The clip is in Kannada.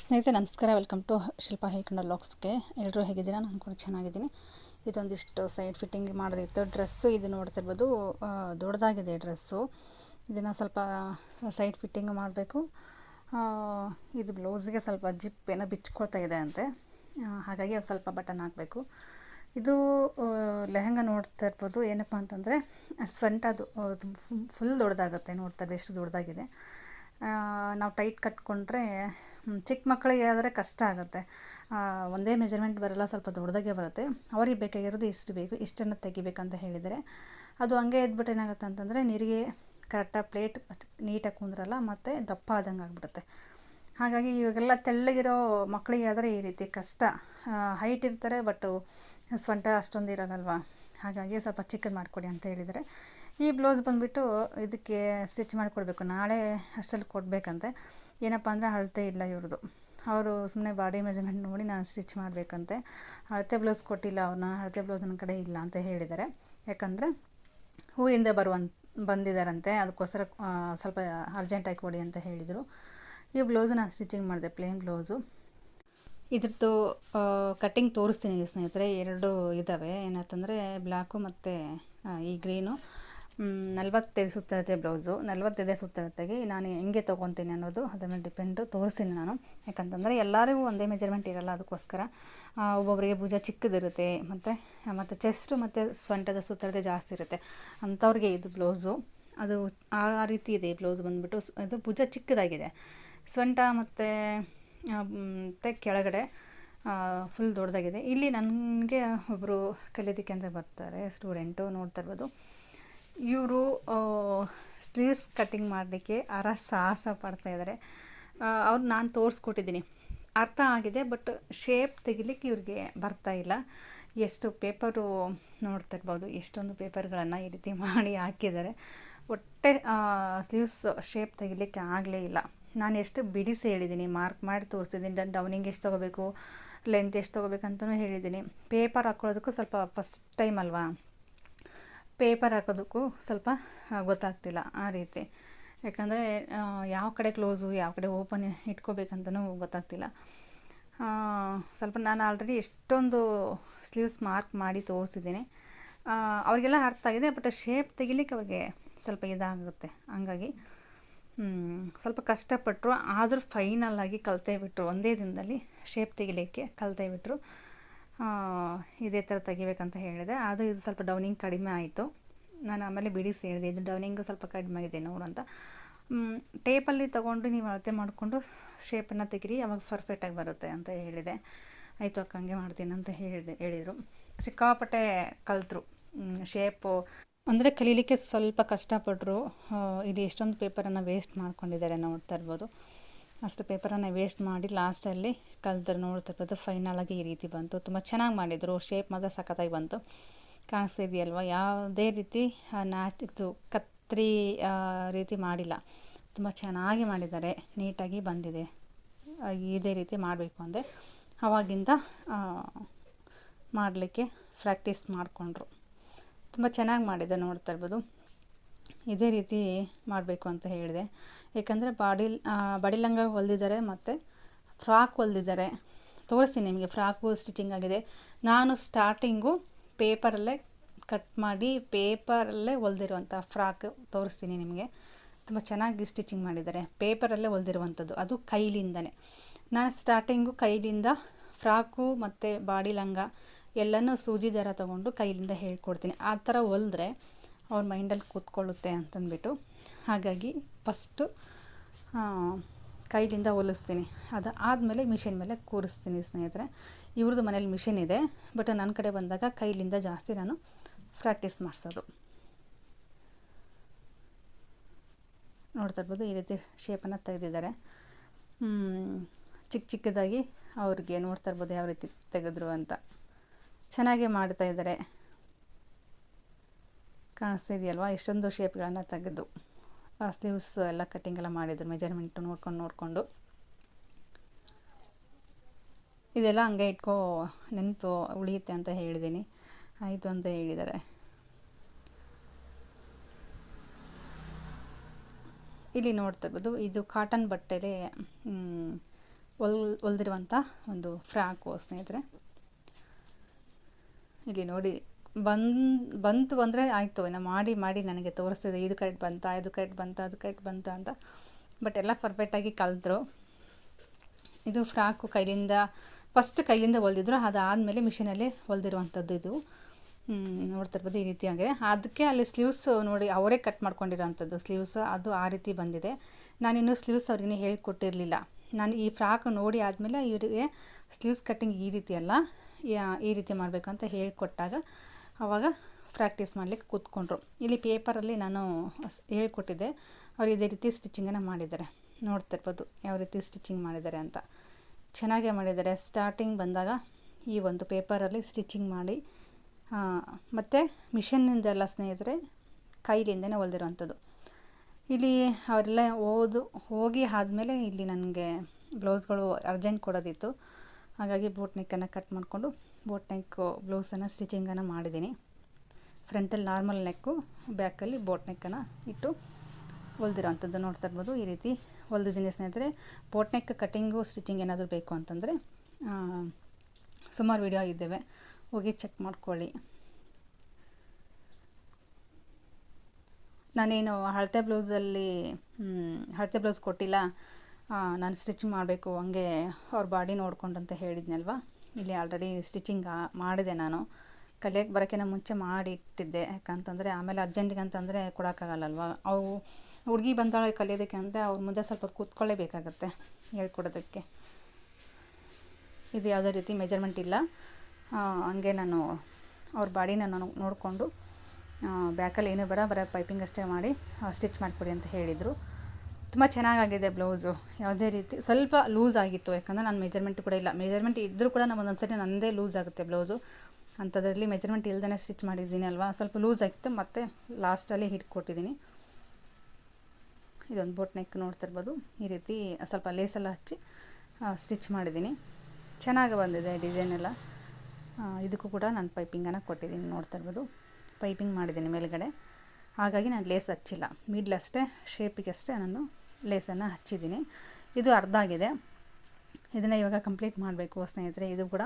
ಸ್ನೇಹಿತರೆ, ನಮಸ್ಕಾರ. ವೆಲ್ಕಮ್ ಟು ಶಿಲ್ಪ ಹೇಕಂಡ ಲಾಕ್ಸ್ಗೆ ಎಲ್ಲರೂ ಹೇಗಿದ್ದೀರಾ? ನಾನು ಕೂಡ ಚೆನ್ನಾಗಿದ್ದೀನಿ. ಇದೊಂದಿಷ್ಟು ಸೈಡ್ ಫಿಟ್ಟಿಂಗ್ ಮಾಡೋದಿತ್ತು ಡ್ರೆಸ್ಸು ಇದು ನೋಡ್ತಿರ್ಬೋದು ದೊಡ್ಡದಾಗಿದೆ ಡ್ರೆಸ್ಸು ಇದನ್ನು ಸ್ವಲ್ಪ ಸೈಡ್ ಫಿಟ್ಟಿಂಗ್ ಮಾಡಬೇಕು. ಇದು ಬ್ಲೌಸ್ಗೆ ಸ್ವಲ್ಪ ಜಿಪ್ ಏನೋ ಬಿಚ್ಕೊಳ್ತಾ ಇದೆ ಅಂತೆ. ಹಾಗಾಗಿ ಅದು ಸ್ವಲ್ಪ ಬಟನ್ ಹಾಕಬೇಕು. ಇದು ಲೆಹಂಗ ನೋಡ್ತಾ ಇರ್ಬೋದು. ಏನಪ್ಪ ಅಂತಂದರೆ ಸ್ವಂಟದು ಫುಲ್ ದೊಡ್ಡದಾಗುತ್ತೆ. ನೋಡ್ತಾರೆ ಎಷ್ಟು ದೊಡ್ಡದಾಗಿದೆ. ನಾವು ಟೈಟ್ ಕಟ್ಕೊಂಡ್ರೆ ಚಿಕ್ಕ ಮಕ್ಕಳಿಗೆ ಆದರೆ ಕಷ್ಟ ಆಗುತ್ತೆ. ಒಂದೇ ಮೆಜರ್ಮೆಂಟ್ ಬರಲ್ಲ, ಸ್ವಲ್ಪ ದೊಡ್ಡದಾಗೆ ಬರುತ್ತೆ. ಅವ್ರಿಗೆ ಬೇಕಾಗಿರೋದು ಇಷ್ಟು ಬೇಕು, ಇಷ್ಟನ್ನು ತೆಗಿಬೇಕಂತ ಹೇಳಿದರೆ. ಅದು ಹಂಗೆ ಎದ್ಬಿಟ್ಟು ಏನಾಗುತ್ತೆ ಅಂತಂದರೆ, ನೀರಿಗೆ ಕರೆಕ್ಟಾಗಿ ಪ್ಲೇಟ್ ನೀಟಾಗಿ ಕುಂದ್ರಲ್ಲ, ಮತ್ತು ದಪ್ಪ ಆದಂಗೆ ಆಗಿಬಿಡುತ್ತೆ. ಹಾಗಾಗಿ ಇವಾಗೆಲ್ಲ ತೆಳ್ಳಗಿರೋ ಮಕ್ಕಳಿಗೆ ಆದರೆ ಈ ರೀತಿ ಕಷ್ಟ. ಹೈಟ್ ಇರ್ತಾರೆ ಬಟ್ಟು ಸ್ವಂಟ ಅಷ್ಟೊಂದು ಇರಲ್ಲಲ್ವ ಹಾಗಾಗಿ ಸ್ವಲ್ಪ ಚಿಕ್ಕದು ಮಾಡಿಕೊಡಿ ಅಂತ ಹೇಳಿದರೆ. ಈ ಬ್ಲೌಸ್ ಬಂದುಬಿಟ್ಟು ಇದಕ್ಕೆ ಸ್ಟಿಚ್ ಮಾಡಿಕೊಡ್ಬೇಕು. ನಾಳೆ ಅಷ್ಟರಲ್ಲಿ ಕೊಡಬೇಕಂತೆ. ಏನಪ್ಪ ಅಂದರೆ ಅಳತೆ ಇಲ್ಲ ಇವ್ರದ್ದು. ಅವರು ಸುಮ್ಮನೆ ಬಾಡಿ ಮೆಜರ್ಮೆಂಟ್ ನೋಡಿ ನಾನು ಸ್ಟಿಚ್ ಮಾಡಬೇಕಂತೆ. ಅಳತೆ ಬ್ಲೌಸ್ ಕೊಟ್ಟಿಲ್ಲ ಅವ್ರನ್ನ ಅಳತೆ ಬ್ಲೌಸ್ ನನ್ನ ಕಡೆ ಇಲ್ಲ ಅಂತ ಹೇಳಿದ್ದಾರೆ. ಯಾಕಂದರೆ ಊರಿಂದ ಬರುವಂತ ಬಂದಿದ್ದಾರಂತೆ. ಅದಕ್ಕೋಸ್ಕರ ಸ್ವಲ್ಪ ಅರ್ಜೆಂಟಾಗಿ ಕೊಡಿ ಅಂತ ಹೇಳಿದರು. ಈ ಬ್ಲೌಸ್ ನಾನು ಸ್ಟಿಚಿಂಗ್ ಮಾಡಿದೆ ಪ್ಲೇನ್ ಬ್ಲೌಸು. ಇದ್ರದ್ದು ಕಟ್ಟಿಂಗ್ ತೋರಿಸ್ತೀನಿ ಸ್ನೇಹಿತರೆ. ಎರಡು ಇದ್ದಾವೆ. ಏನಂತಂದರೆ ಬ್ಲ್ಯಾಕು ಮತ್ತು ಈ ಗ್ರೀನು ನಲ್ವತ್ತೈದು ಸುತ್ತಿರುತ್ತೆ ಬ್ಲೌಸು, ನಲ್ವತ್ತೈದೇ ಸುತ್ತಿರುತ್ತೆಗೆ ನಾನು ಹೆಂಗೆ ತೊಗೊತೀನಿ ಅನ್ನೋದು ಅದ್ರ ಮೇಲೆ ಡಿಪೆಂಡು ತೋರಿಸ್ತೀನಿ ನಾನು. ಯಾಕಂತಂದರೆ ಎಲ್ಲರಿಗೂ ಒಂದೇ ಮೆಜರ್ಮೆಂಟ್ ಇರಲ್ಲ ಅದಕ್ಕೋಸ್ಕರ. ಒಬ್ಬೊಬ್ಬರಿಗೆ ಭುಜ ಚಿಕ್ಕದಿರುತ್ತೆ, ಮತ್ತು ಮತ್ತು ಚೆಸ್ಟು ಮತ್ತು ಸೊಂಟದ ಸುತ್ತಳತೆ ಜಾಸ್ತಿ ಇರುತ್ತೆ. ಅಂಥವ್ರಿಗೆ ಇದು ಬ್ಲೌಸು. ಅದು ಆ ರೀತಿ ಇದೆ ಬ್ಲೌಸ್ ಬಂದುಬಿಟ್ಟು. ಇದು ಭುಜ ಚಿಕ್ಕದಾಗಿದೆ. ಸೊಂಟ ಮತ್ತು ಮತ್ತು ಕೆಳಗಡೆ ಫುಲ್ ದೊಡ್ಡದಾಗಿದೆ. ಇಲ್ಲಿ ನನಗೆ ಒಬ್ಬರು ಕಲಿಯೋದಕ್ಕೆ ಅಂತ ಬರ್ತಾರೆ ಸ್ಟೂಡೆಂಟು ನೋಡ್ತಾ ಇರ್ಬೋದು. ಇವರು ಸ್ಲೀವ್ಸ್ ಕಟ್ಟಿಂಗ್ ಮಾಡಲಿಕ್ಕೆ ಅರ ಸಾಹಸ ಪಡ್ತಾ ಇದ್ದಾರೆ ಅವ್ರು ನಾನು ತೋರಿಸ್ಕೊಟ್ಟಿದ್ದೀನಿ ಅರ್ಥ ಆಗಿದೆ ಬಟ್ ಶೇಪ್ ತೆಗಿಲಿಕ್ಕೆ ಇವ್ರಿಗೆ ಬರ್ತಾ ಇಲ್ಲ. ಎಷ್ಟು ಪೇಪರು ನೋಡ್ತಿರ್ಬೋದು, ಎಷ್ಟೊಂದು ಪೇಪರ್ಗಳನ್ನು ಈ ರೀತಿ ಮಾಡಿ ಹಾಕಿದ್ದಾರೆ. ಒಟ್ಟೆ ಸ್ಲೀವ್ಸ್ ಶೇಪ್ ತೆಗಿಲಿಕ್ಕೆ ಆಗಲೇ ಇಲ್ಲ. ನಾನು ಎಷ್ಟು ಬಿಡಿಸಿ ಹೇಳಿದ್ದೀನಿ ಮಾರ್ಕ್ ಮಾಡಿ ತೋರಿಸ್ತಿದ್ದೀನಿ ಡೌನಿಂಗ್ ಎಷ್ಟು ತೊಗೋಬೇಕು ಲೆಂತ್ ಎಷ್ಟು ತೊಗೋಬೇಕಂತಲೂ ಹೇಳಿದ್ದೀನಿ ಪೇಪರ್ ಹಾಕ್ಕೊಳ್ಳೋದಕ್ಕೂ ಸ್ವಲ್ಪ ಫಸ್ಟ್ ಟೈಮ್ ಅಲ್ವಾ? ಪೇಪರ್ ಹಾಕೋದಕ್ಕೂ ಸ್ವಲ್ಪ ಗೊತ್ತಾಗ್ತಿಲ್ಲ ಆ ರೀತಿ. ಯಾಕಂದರೆ ಯಾವ ಕಡೆ ಕ್ಲೋಸು, ಯಾವ ಕಡೆ ಓಪನ್ ಇಟ್ಕೋಬೇಕಂತನೂ ಗೊತ್ತಾಗ್ತಿಲ್ಲ. ಸ್ವಲ್ಪ ನಾನು ಆಲ್ರೆಡಿ ಎಷ್ಟೊಂದು ಸ್ಲೀವ್ಸ್ ಮಾರ್ಕ್ ಮಾಡಿ ತೋರಿಸಿದ್ದೀನಿ. ಅವರಿಗೆಲ್ಲ ಅರ್ಥ ಆಗಿದೆ, ಬಟ್ ಶೇಪ್ ತೆಗಿಲಿಕ್ಕೆ ಅವ್ರಿಗೆ ಸ್ವಲ್ಪ ಇದಾಗುತ್ತೆ. ಹಂಗಾಗಿ ಸ್ವಲ್ಪ ಕಷ್ಟಪಟ್ಟರು ಆದರೂ ಫೈನಲ್ ಆಗಿ ಕಲಿತೇ ಬಿಟ್ಟರು ಒಂದೇ ದಿನದಲ್ಲಿ ಶೇಪ್ ತೆಗಿಲಿಕ್ಕೆ ಕಲಿತೇ ಬಿಟ್ಟರು ಇದೇ ಥರ ತೆಗಿಬೇಕಂತ ಹೇಳಿದೆ. ಅದು ಇದು ಸ್ವಲ್ಪ ಡೌನಿಂಗ್ ಕಡಿಮೆ ಆಯಿತು. ನಾನು ಆಮೇಲೆ ಬಿಡಿಸಿ ಹೇಳಿದೆ ಇದು ಡೌನಿಂಗು ಸ್ವಲ್ಪ ಕಡಿಮೆ ಆಗಿದೆ ನೋಡು ಅಂತ. ಟೇಪಲ್ಲಿ ತೊಗೊಂಡು ನೀವು ಅಳತೆ ಮಾಡಿಕೊಂಡು ಶೇಪನ್ನು ತೆಗೀರಿ. ಅವಾಗ ಪರ್ಫೆಕ್ಟಾಗಿ ಬರುತ್ತೆ ಅಂತ ಹೇಳಿದೆ. ಆಯಿತು ಅಕ್ಕ, ಹಂಗೆ ಮಾಡ್ತೀನಿ ಅಂತ ಹೇಳಿದೆ, ಹೇಳಿದರು. ಸಿಕ್ಕಾಪಟ್ಟೆ ಕಲಿತರು. ಶೇಪು. ಅಂದರೆ ಕಲೀಲಿಕ್ಕೆ ಸ್ವಲ್ಪ ಕಷ್ಟಪಟ್ಟರು ಇದು ಎಷ್ಟೊಂದು ಪೇಪರನ್ನು ವೇಸ್ಟ್ ಮಾಡ್ಕೊಂಡಿದ್ದಾರೆ ನೋಡ್ತಾ ಇರ್ಬೋದು. ಅಷ್ಟು ಪೇಪರನ್ನು ವೇಸ್ಟ್ ಮಾಡಿ ಲಾಸ್ಟಲ್ಲಿ ಕಲ್ತರು ನೋಡ್ತಾ ಇರ್ಬೋದು ಫೈನಲ್ ಆಗಿ ಈ ರೀತಿ ಬಂತು. ತುಂಬ ಚೆನ್ನಾಗಿ ಮಾಡಿದರು. ಶೇಪ್ ಮಾತ್ರ ಸಖತ್ತಾಗಿ ಬಂತು. ಕಾಣಿಸ್ತಿದೆಯಲ್ವ? ಯಾವುದೇ ರೀತಿ ನ್ಯಾಚ್ ಇದು ಕತ್ರಿ ರೀತಿ ಮಾಡಿಲ್ಲ. ತುಂಬ ಚೆನ್ನಾಗಿ ಮಾಡಿದ್ದಾರೆ. ನೀಟಾಗಿ ಬಂದಿದೆ. ಇದೇ ರೀತಿ ಮಾಡಬೇಕು ಅಂದರೆ ಅವಾಗಿಂದ ಮಾಡಲಿಕ್ಕೆ ಪ್ರಾಕ್ಟೀಸ್ ಮಾಡಿಕೊಂಡ್ರು. ತುಂಬ ಚೆನ್ನಾಗಿ ಮಾಡಿದೆ ನೋಡ್ತಾ ಇರ್ಬೋದು. ಇದೇ ರೀತಿ ಮಾಡಬೇಕು ಅಂತ ಹೇಳಿದೆ. ಏಕೆಂದರೆ ಬಾಡಿ ಬಾಡಿ ಲಂಗ ಹೊಲಿದಿದ್ದಾರೆ ಮತ್ತು ಫ್ರಾಕ್ ಹೊಲಿದಿದ್ದಾರೆ. ತೋರಿಸ್ತೀನಿ ನಿಮಗೆ, ಫ್ರಾಕು ಸ್ಟಿಚಿಂಗ್ ಆಗಿದೆ. ನಾನು ಸ್ಟಾರ್ಟಿಂಗು ಪೇಪರಲ್ಲೇ ಕಟ್ ಮಾಡಿ ಪೇಪರಲ್ಲೇ ಹೊಲ್ದಿರುವಂಥ ಫ್ರಾಕ್ ತೋರಿಸ್ತೀನಿ ನಿಮಗೆ. ತುಂಬ ಚೆನ್ನಾಗಿ ಸ್ಟಿಚಿಂಗ್ ಮಾಡಿದ್ದಾರೆ, ಪೇಪರಲ್ಲೇ ಹೊಲ್ದಿರುವಂಥದ್ದು, ಅದು ಕೈಲಿಂದನೇ. ನಾನು ಸ್ಟಾರ್ಟಿಂಗು ಕೈಲಿಂದ ಫ್ರಾಕು ಮತ್ತು ಬಾಡಿ ಲಂಗ ಎಲ್ಲನೂ ಸೂಜಿ ದಾರ ತೊಗೊಂಡು ಕೈಲಿಂದ ಹೇಳ್ಕೊಡ್ತೀನಿ. ಆ ಥರ ಹೊಲಿದ್ರೆ ಅವ್ರ ಮೈಂಡಲ್ಲಿ ಕೂತ್ಕೊಳ್ಳುತ್ತೆ ಅಂತಂದ್ಬಿಟ್ಟು. ಹಾಗಾಗಿ ಫಸ್ಟು ಕೈಲಿಂದ ಹೊಲಿಸ್ತೀನಿ. ಅದು ಆದಮೇಲೆ ಮಿಷಿನ್ ಮೇಲೆ ಕೂರಿಸ್ತೀನಿ ಸ್ನೇಹಿತರೆ. ಇವ್ರದ್ದು ಮನೇಲಿ ಮಿಷಿನ್ ಇದೆ, ಬಟ್ ನನ್ನ ಕಡೆ ಬಂದಾಗ ಕೈಲಿಂದ ಜಾಸ್ತಿ ನಾನು ಪ್ರಾಕ್ಟೀಸ್ ಮಾಡಿಸೋದು. ನೋಡ್ತಾ ಇರ್ಬೋದು, ಈ ರೀತಿ ಶೇಪನ್ನು ತೆಗೆದಿದ್ದಾರೆ. ಚಿಕ್ಕ ಚಿಕ್ಕದಾಗಿ ಅವ್ರಿಗೆ ನೋಡ್ತಾ ಇರ್ಬೋದು ಯಾವ ರೀತಿ ತೆಗೆದ್ರು ಅಂತ. ಚೆನ್ನಾಗೇ ಮಾಡ್ತಾ ಇದ್ದಾರೆ. ಕಾಣಿಸ್ತಿದೆಯಲ್ವಾ ಎಷ್ಟೊಂದು ಶೇಪ್ಗಳನ್ನು ತೆಗೆದು ಸ್ಲೀವ್ಸ್ ಎಲ್ಲ ಕಟ್ಟಿಂಗ್ ಎಲ್ಲ ಮಾಡಿದ್ರು ಮೆಜರ್ಮೆಂಟು ನೋಡ್ಕೊಂಡು, ನೋಡಿಕೊಂಡು. ಇದೆಲ್ಲ ಹಂಗೆ ಇಟ್ಕೋ, ನೆನಪು ಉಳಿಯುತ್ತೆ ಅಂತ ಹೇಳಿದ್ದೀನಿ ಆಯಿತು ಅಂತ ಹೇಳಿದ್ದಾರೆ ಇಲ್ಲಿ ನೋಡ್ತಾ ಇರ್ಬೋದು, ಇದು ಕಾಟನ್ ಬಟ್ಟೆಲೆ ಹೊಲ್ ಹೊಲ್ದಿರುವಂಥ ಒಂದು ಫ್ರಾಕು ಸ್ನೇಹಿತರೆ. ಇಲ್ಲಿ ನೋಡಿ ಬಂದು, ಬಂತು ಅಂದರೆ ಆಯಿತು. ಇನ್ನು ಮಾಡಿ ಮಾಡಿ ನನಗೆ ತೋರಿಸ್ತಿದೆ. ಇದು ಕರೆಕ್ಟ್ ಬಂತಾ, ಇದು ಕರೆಕ್ಟ್ ಬಂತಾ, ಅದು ಕರೆಕ್ಟ್ ಬಂತಾ ಅಂತ. ಬಟ್ ಎಲ್ಲ ಪರ್ಫೆಕ್ಟಾಗಿ ಕಲಿತರು. ಇದು ಫ್ರಾಕು ಕೈಲಿಂದ ಫಸ್ಟ್ ಕೈಲಿಂದ ಹೊಲ್ದಿದ್ರು. ಅದಾದಮೇಲೆ ಮಿಷಿನಲ್ಲಿ ಹೊಲ್ದಿರುವಂಥದ್ದು ಇದು. ನೋಡ್ತಿರ್ಬೋದು ಈ ರೀತಿಯಾಗಿದೆ ಅದಕ್ಕೆ ಅಲ್ಲಿ ಸ್ಲೀವ್ಸ್ ನೋಡಿ, ಅವರೇ ಕಟ್ ಮಾಡ್ಕೊಂಡಿರೋಂಥದ್ದು. ಸ್ಲೀವ್ಸ್ ಅದು ಆ ರೀತಿ ಬಂದಿದೆ. ನಾನಿನ್ನೂ ಸ್ಲೀವ್ಸ್ ಅವ್ರಿಗೆ ಹೇಳ್ಕೊಟ್ಟಿರಲಿಲ್ಲ. ನಾನು ಈ ಫ್ರಾಕ್ ನೋಡಿ ಆದಮೇಲೆ ಇವರಿಗೆ ಸ್ಲೀವ್ಸ್ ಕಟ್ಟಿಂಗ್ ಈ ರೀತಿ ಅಲ್ಲ ಈ ರೀತಿ ಮಾಡಬೇಕು ಅಂತ ಹೇಳ್ಕೊಟ್ಟಾಗ ಆವಾಗ ಪ್ರಾಕ್ಟೀಸ್ ಮಾಡಲಿಕ್ಕೆ ಕೂತ್ಕೊಂಡ್ರು. ಇಲ್ಲಿ ಪೇಪರಲ್ಲಿ ನಾನು ಹೇಳ್ಕೊಟ್ಟಿದ್ದೆ, ಅವ್ರು ಇದೇ ರೀತಿ ಸ್ಟಿಚಿಂಗನ್ನು ಮಾಡಿದ್ದಾರೆ. ನೋಡ್ತಿರ್ಬೋದು ಯಾವ ರೀತಿ ಸ್ಟಿಚಿಂಗ್ ಮಾಡಿದ್ದಾರೆ ಅಂತ. ಚೆನ್ನಾಗೇ ಮಾಡಿದ್ದಾರೆ. ಸ್ಟಾರ್ಟಿಂಗ್ ಬಂದಾಗ ಈ ಒಂದು ಪೇಪರಲ್ಲಿ ಸ್ಟಿಚಿಂಗ್ ಮಾಡಿ ಮತ್ತು ಮಿಷನ್ನಿಂದೆಲ್ಲ ಸ್ನೇಹಿತರೆ ಕೈಲಿಂದನೇ ಹೊಲ್ದಿರೋವಂಥದ್ದು. ಇಲ್ಲಿ ಅವರೆಲ್ಲ ಓದು, ಹೋಗಿ ಆದಮೇಲೆ ಇಲ್ಲಿ ನನಗೆ ಬ್ಲೌಸ್ಗಳು ಅರ್ಜೆಂಟ್ ಕೊಡೋದಿತ್ತು. ಹಾಗಾಗಿ ಬೋಟ್ ನೆಕ್ಕನ್ನು ಕಟ್ ಮಾಡಿಕೊಂಡು ಬೋಟ್ ನೆಕ್ ಬ್ಲೌಸನ್ನು ಸ್ಟಿಚಿಂಗನ್ನು ಮಾಡಿದ್ದೀನಿ. ಫ್ರಂಟಲ್ಲಿ ನಾರ್ಮಲ್ ನೆಕ್ಕು ಬ್ಯಾಕಲ್ಲಿ ಬೋಟ್ ನೆಕ್ಕನ್ನು ಇಟ್ಟು ಹೊಲ್ದಿರೋವಂಥದ್ದು ನೋಡ್ತಾ ಇರ್ಬೋದು. ಈ ರೀತಿ ಹೊಲ್ದಿದ್ದೀನಿ ಸ್ನೇಹಿತರೆ. ಬೋಟ್ ನೆಕ್ ಕಟ್ಟಿಂಗು ಸ್ಟಿಚಿಂಗ್ ಏನಾದರೂ ಬೇಕು ಅಂತಂದರೆ ಸುಮಾರು ವಿಡಿಯೋ ಇದ್ದೇವೆ ಹೋಗಿ ಚೆಕ್ ಮಾಡ್ಕೊಳ್ಳಿ. ನಾನೇನು ಹಳತೆ ಬ್ಲೌಸಲ್ಲಿ ಹಳತೆ ಬ್ಲೌಸ್ ಕೊಟ್ಟಿಲ್ಲ. ನಾನು ಸ್ಟಿಚ್ ಮಾಡಬೇಕು, ಹಂಗೆ ಅವ್ರ ಬಾಡಿ ನೋಡ್ಕೊಂಡು ಅಂತ ಹೇಳಿದ್ನಲ್ವ? ಇಲ್ಲಿ ಆಲ್ರೆಡಿ ಸ್ಟಿಚಿಂಗ್ ಮಾಡಿದೆ ನಾನು. ಕಲಿಯೋಕ್ಕೆ ಬರೋಕ್ಕಿಂತ ಮುಂಚೆ ಮಾಡಿ ಇಟ್ಟಿದ್ದೆ ಯಾಕಂತಂದರೆ, ಆಮೇಲೆ ಅರ್ಜೆಂಟಿಗೆ ಅಂತಂದರೆ ಕೊಡೋಕ್ಕಾಗಲ್ಲಲ್ವ? ಅವು ಹುಡುಗಿ ಬಂದಾಳೆ ಕಲಿಯೋದಕ್ಕೆ ಅಂದರೆ ಅವ್ರ ಮುಂದೆ ಸ್ವಲ್ಪ ಕೂತ್ಕೊಳ್ಳೇಬೇಕಾಗತ್ತೆ ಹೇಳ್ಕೊಡೋದಕ್ಕೆ. ಇದು ಯಾವುದೇ ರೀತಿ ಮೆಜರ್ಮೆಂಟ್ ಇಲ್ಲ. ಹಂಗೆ ನಾನು ಅವ್ರ ಬಾಡಿನ ನಾನು ನೋಡಿಕೊಂಡು ಬ್ಯಾಕಲ್ಲಿ ಏನೂ ಬೇಡ, ಬರೋ ಪೈಪಿಂಗ್ ಅಷ್ಟೇ ಮಾಡಿ ಸ್ಟಿಚ್ ಮಾಡಿಕೊಡಿ ಅಂತ ಹೇಳಿದರು. ತುಂಬ ಚೆನ್ನಾಗಾಗಿದೆ ಬ್ಲೌಸು. ಯಾವುದೇ ರೀತಿ ಸ್ವಲ್ಪ ಲೂಸ್ ಆಗಿತ್ತು, ಯಾಕಂದರೆ ನಾನು ಮೆಜರ್ಮೆಂಟ್ ಕೂಡ ಇಲ್ಲ. ಮೆಜರ್ಮೆಂಟ್ ಇದ್ದರೂ ಕೂಡ ನಮ್ಮ ಒಂದೊಂದು ಸರಿ ನನ್ನದೇ ಲೂಸ್ ಆಗುತ್ತೆ ಬ್ಲೌಸು. ಅಂಥದ್ರಲ್ಲಿ ಮೆಜರ್ಮೆಂಟ್ ಇಲ್ದೇ ಸ್ಟಿಚ್ ಮಾಡಿದ್ದೀನಿ ಅಲ್ವಾ? ಸ್ವಲ್ಪ ಲೂಸ್ ಆಗಿತ್ತು, ಮತ್ತು ಲಾಸ್ಟಲ್ಲಿ ಹಿಟ್ ಕೊಟ್ಟಿದ್ದೀನಿ ಇದೊಂದು ಬೋಟ್ ನೆಕ್ ನೋಡ್ತಿರ್ಬೋದು ಈ ರೀತಿ ಸ್ವಲ್ಪ ಲೇಸೆಲ್ಲ ಹಚ್ಚಿ ಸ್ಟಿಚ್ ಮಾಡಿದ್ದೀನಿ. ಚೆನ್ನಾಗಿ ಬಂದಿದೆ ಡಿಸೈನ್ ಎಲ್ಲ. ಇದಕ್ಕೂ ಕೂಡ ನಾನು ಪೈಪಿಂಗನ್ನು ಕೊಟ್ಟಿದ್ದೀನಿ ನೋಡ್ತಾ ಇರ್ಬೋದು. ಪೈಪಿಂಗ್ ಮಾಡಿದ್ದೀನಿ ಮೇಲುಗಡೆ. ಹಾಗಾಗಿ ನಾನು ಲೇಸ್ ಹಚ್ಚಿಲ್ಲ. ಮಿಡ್ಲ್ ಅಷ್ಟೇ ಶೇಪಿಗೆ ಅಷ್ಟೇ ನಾನು ಲೇಸನ್ನು ಹಚ್ಚಿದ್ದೀನಿ. ಇದು ಅರ್ಧ ಆಗಿದೆ. ಇದನ್ನು ಇವಾಗ ಕಂಪ್ಲೀಟ್ ಮಾಡಬೇಕು ಸ್ನೇಹಿತರೆ. ಇದು ಕೂಡ